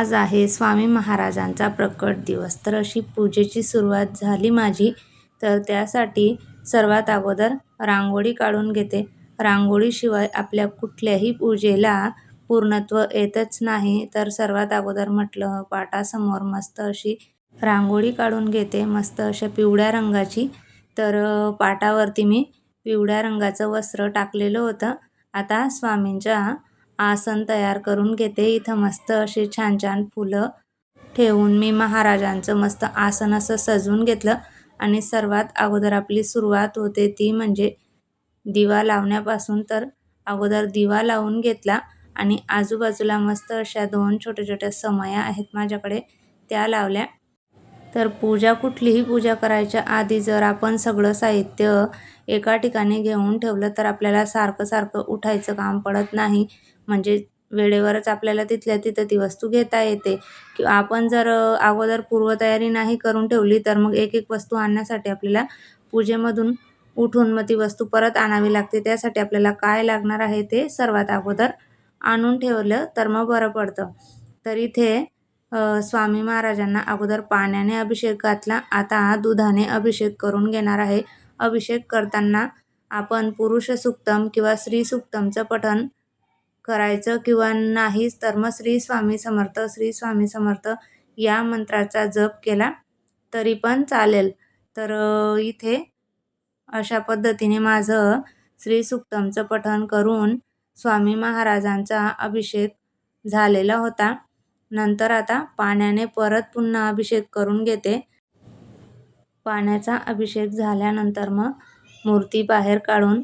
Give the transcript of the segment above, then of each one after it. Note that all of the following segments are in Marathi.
आज आहे स्वामी महाराजांचा प्रकट दिवस. तर अशी पूजेची सुरुवात झाली माझी. तर त्यासाठी सर्वात अगोदर रांगोळी काढून घेते. रांगोळीशिवाय आपल्या कुठल्याही पूजेला पूर्णत्व येतच नाही. तर सर्वात अगोदर म्हटलं पाटासमोर मस्त अशी रांगोळी काढून घेते. मस्त अशा पिवळ्या रंगाची. तर पाटावरती मी पिवळ्या रंगाचं वस्त्र टाकलेलं होतं. आता स्वामींच्या आसन तयार करून घेते. इथं मस्त अशी छान छान फुलं ठेवून मी महाराजांचं मस्त आसन असं सजवून घेतलं. आणि सर्वात अगोदर आपली सुरुवात होते ती म्हणजे दिवा लावण्यापासून तर अगोदर दिवा लावून घेतला. आणि आजूबाजूला मस्त अशा दोन छोट्या छोट्या समया आहेत माझ्याकडे त्या लावल्या. तर पूजा कुठलीही पूजा करायच्या आधी जर आपण सगळं साहित्य एका ठिकाणी घेऊन ठेवलं तर आपल्याला सारखं सारखं उठायचं काम पडत नाही. म्हणजे वेळेवरच आपल्याला तिथल्या तिथं ती वस्तू घेता येते. किंवा आपण जर अगोदर पूर्वतयारी नाही करून ठेवली तर मग एक एक वस्तू आणण्यासाठी आपल्याला पूजेमधून उठून मग ती वस्तू परत आणावी लागते. त्यासाठी आपल्याला काय लागणार आहे ते सर्वात अगोदर आणून ठेवलं तर मग बरं पडतं. तर इथे स्वामी महाराजांना अगोदर पाण्याने अभिषेक घातला. आता दुधाने अभिषेक करून घेणार आहे. अभिषेक करताना आपण पुरुष सुक्तम किंवा स्त्री सुक्तमचं पठण करायचं किंवा नाहीच तर मग श्री स्वामी समर्थ श्री स्वामी समर्थ या मंत्राचा जप केला तरी पण चालेल. तर इथे अशा पद्धतीने माझं श्री सुक्तमचं पठण करून स्वामी महाराजांचा अभिषेक झालेला होता. नंतर आता पाण्याने परत पुन्हा अभिषेक करून घेते. पाण्याचा अभिषेक झाल्यानंतर मग मूर्ती बाहेर काढून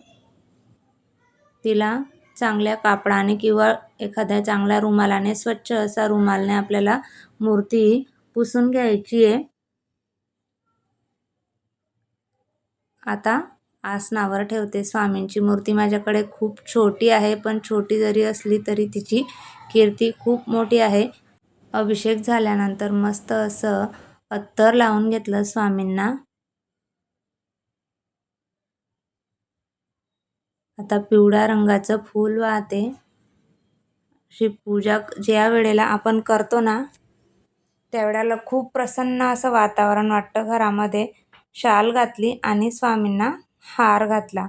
तिला चांगल्या कापडाने किंवा एखाद्या चांगल्या रुमालाने स्वच्छ असा रुमालने आपल्याला मूर्ती पुसून घ्यायची आहे. आता आसनावर ठेवते. स्वामींची मूर्ती माझ्याकडे खूप छोटी आहे पण छोटी जरी असली तरी तिची कीर्ती खूप मोठी आहे. अभिषेक झाल्यानंतर मस्त असं अत्तर लावून घेतलं स्वामींना. आता पिवळ्या रंगाचं फूल वाहते. अशी पूजा ज्या वेळेला आपण करतो ना त्यावेळेला खूप प्रसन्न असं वातावरण वाटतं घरामध्ये. शाल घातली आणि स्वामींना हार घातला.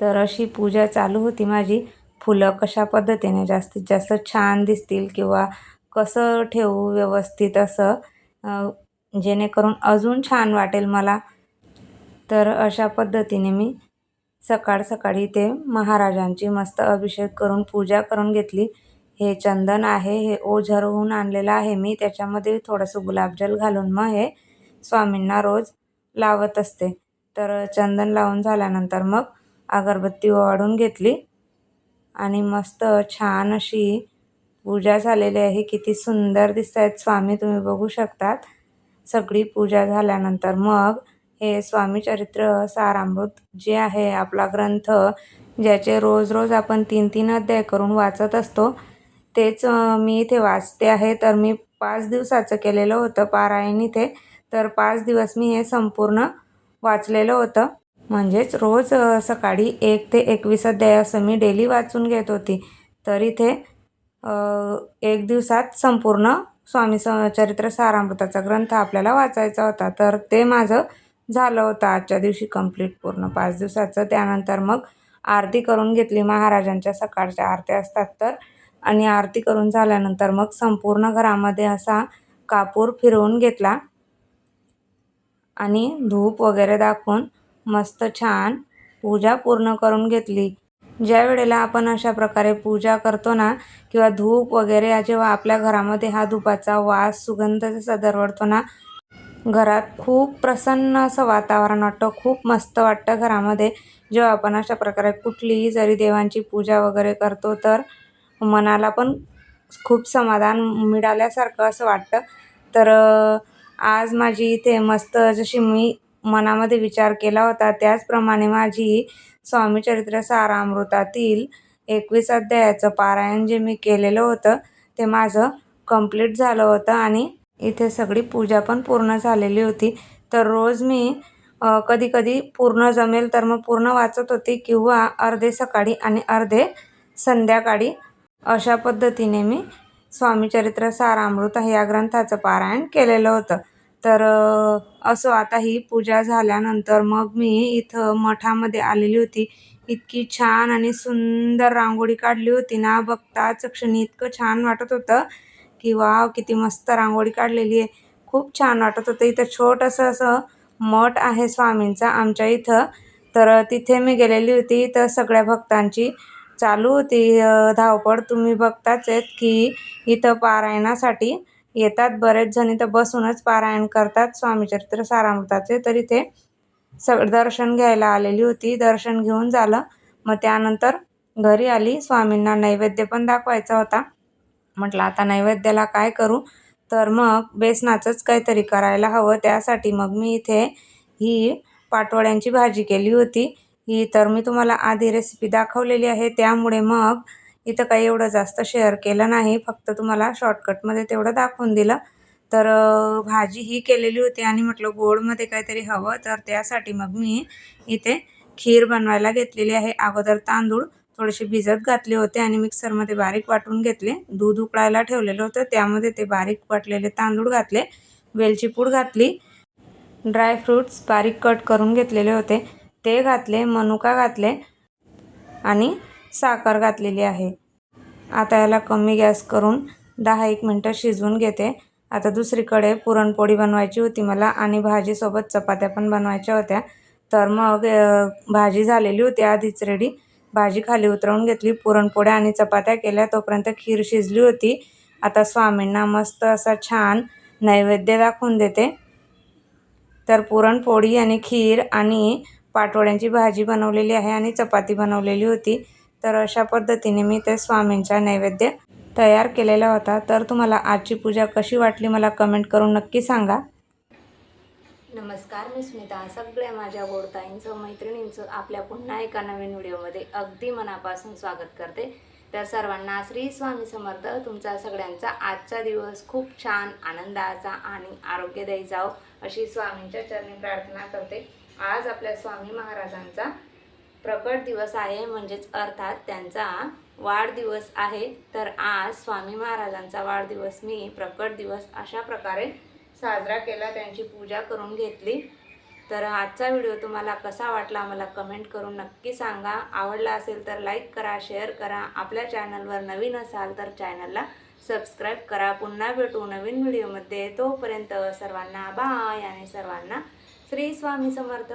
तर अशी पूजा चालू होती माझी. फुलं कशा पद्धतीने जास्तीत जास्त छान दिसतील किंवा कसं ठेवू व्यवस्थित असं जेणेकरून अजून छान वाटेल मला. तर अशा पद्धतीने मी सकाळ सकाळी ते महाराजांची मस्त अभिषेक करून पूजा करून घेतली. हे चंदन आहे हे ओझरहून आणलेलं आहे. मी त्याच्यामध्ये थोडंसं गुलाबजल घालून मग हे स्वामींना रोज लावत असते. तर चंदन लावून झाल्यानंतर मग अगरबत्ती ओवाळून घेतली. आणि मस्त छान अशी पूजा झालेली आहे. किती सुंदर दिसत आहेत स्वामी तुम्ही बघू शकतात. सगळी पूजा झाल्यानंतर मग हे स्वामी चरित्र सारामृत जे आहे आपला ग्रंथ ज्याचे रोज रोज आपण तीन तीन अध्याय करून वाचत असतो. तेच मी इथे वाचते आहे. तर मी पाच दिवसाचं केलेलं होतं पारायण इथे. तर पाच दिवस मी हे संपूर्ण वाचलेलं होतं. म्हणजेच रोज सकाळी एक ते एकवीस अध्याय असं मी डेली वाचून घेत होती. तर इथे एक दिवसात संपूर्ण स्वामी स चरित्र सारामृताचा ग्रंथ आपल्याला वाचायचा होता. तर ते माझं झालं होतं आजच्या दिवशी कंप्लीट पूर्ण पाच दिवसाचं. त्यानंतर मग आरती करून घेतली महाराजांच्या सकाळच्या आरत्या असतात तर. आणि आरती करून झाल्यानंतर मग संपूर्ण घरामध्ये असा कापूर फिरवून घेतला. आणि धूप वगैरे दाखवून मस्त छान पूजा पूर्ण करून घेतली. ज्या वेळेला आपण अशा प्रकारे पूजा करतो ना किंवा धूप वगैरे जेव्हा आपल्या घरामध्ये हा धुपाचा वास सुगंध जसा दरवडतो ना घरात खूप प्रसन्न असं वातावरण वाटतं. खूप मस्त वाटतं घरामध्ये. जेव्हा आपण अशा प्रकारे कुठलीही जरी देवांची पूजा वगैरे करतो तर मनाला पण खूप समाधान मिळाल्यासारखं असं वाटतं. तर आज माझी इथे मस्त जशी मी मनामध्ये विचार केला होता त्याचप्रमाणे माझी स्वामी चरित्र सारामृतातील एकवीस अध्यायाचं पारायण जे मी केलेलं होतं ते माझं कंप्लीट झालं होतं आणि इथे सगळी पूजा पण पूर्ण झालेली होती. तर रोज मी कधी कधी पूर्ण जमेल तर मग पूर्ण वाचत होती किंवा अर्धे सकाळी आणि अर्धे संध्याकाळी. अशा पद्धतीने मी स्वामीचरित्र सारामृत या ग्रंथाचं पारायण केलेलं होतं. तर असो आता ही पूजा झाल्यानंतर मग मी इथं मठामध्ये आलेली होती. इतकी छान आणि सुंदर रांगोळी काढली होती ना बघताच क्षणी इतकं छान वाटत होतं. की वाव किती मस्त रांगोळी काढलेली आहे. खूप छान वाटत होतं. इथं छोटंसं असं मठ आहे स्वामींचा आमच्या इथं. तर तिथे मी गेलेली होती. तर सगळ्या भक्तांची चालू होती. धावपळ तुम्ही बघताच आहेत की इथं पारायणासाठी येतात बरेच जण. इथं बसूनच पारायण करतात. स्वामीचरित्र सारामृताचे. तर इथे सग दर्शन घ्यायला आलेली होती. दर्शन घेऊन झालं. मग त्यानंतर घरी आली. स्वामींना नैवेद्य पण दाखवायचा होता. म्हटलं आता नैवेद्याला काय करू? तर मग बेसनाचंच काहीतरी करायला हवं. त्यासाठी मग मी इथे ही पाटवड्यांची भाजी केली होती. ही तर मी तुम्हाला आधी रेसिपी दाखवलेली आहे. त्यामुळे मग इथं काही एवढं जास्त शेअर केलं नाही. फक्त तुम्हाला शॉर्टकटमध्ये तेवढं दाखवून दिलं. तर भाजी ही केलेली होती आणि म्हटलं गोडमध्ये काहीतरी हवं. तर त्यासाठी मग मी इथे खीर बनवायला घेतलेली आहे. अगोदर तांदूळ थोडेसे भिजत घातले होते आणि मिक्सरमध्ये बारीक वाटून घेतले. दूध उकळायला ठेवलेलं होतं. त्यामध्ये ते बारीक वाटलेले तांदूळ घातले. वेलची पूड घातली. ड्रायफ्रूट्स बारीक कट करून घेतलेले होते. ते घातले मनुका घातले आणि साखर घातलेली आहे. आता याला कमी गॅस करून दहा एक मिनटं शिजवून घेते. आता दुसरीकडे पुरणपोळी बनवायची होती मला आणि भाजीसोबत चपात्या पण बनवायच्या होत्या. तर मग भाजी झालेली होती आधीच रेडी भाजी खाली उतरवून घेतली पुरणपोळ्या आणि चपात्या केल्या. तोपर्यंत खीर शिजली होती. आता स्वामींना मस्त असा छान नैवेद्य दाखवून देते. तर पुरणपोळी आणि खीर आणि पाटवड्यांची भाजी बनवलेली आहे आणि चपाती बनवलेली होती. तर अशा पद्धतीने मी ते स्वामींचा नैवेद्य तयार केलेला होता. तर तुम्हाला आजची पूजा कशी वाटली मला कमेंट करून नक्की सांगा. नमस्कार मी स्मिता. सगळ्या माझ्या गोडताईंचं मैत्रिणींचं आपल्या पुन्हा एका नवीन व्हिडिओमध्ये अगदी मनापासून स्वागत करते. तर सर्वांना श्री स्वामी समर्थ. तुमचा सगळ्यांचा आजचा दिवस खूप छान आनंदाचा आणि आरोग्यदायी जाओ अशी स्वामींच्या चरणी प्रार्थना करते. आज आपल्या स्वामी महाराजांचा प्रकट दिवस आहे म्हणजेच अर्थात त्यांचा वाढदिवस आहे. तर आज स्वामी महाराजांचा वाढदिवस मी प्रकट दिवस अशा प्रकारे साजरा केला त्यांची पूजा करून घेतली. तर आजचा व्हिडिओ तुम्हाला कसा वाटला मला कमेंट करून नक्की सांगा. आवडला असेल तर लाईक करा शेअर करा. आपल्या चॅनलवर नवीन असाल तर चॅनलला सबस्क्राईब करा. पुन्हा भेटू नवीन व्हिडिओमध्ये. तोपर्यंत सर्वांना बाय आणि सर्वांना श्री स्वामी समर्थ.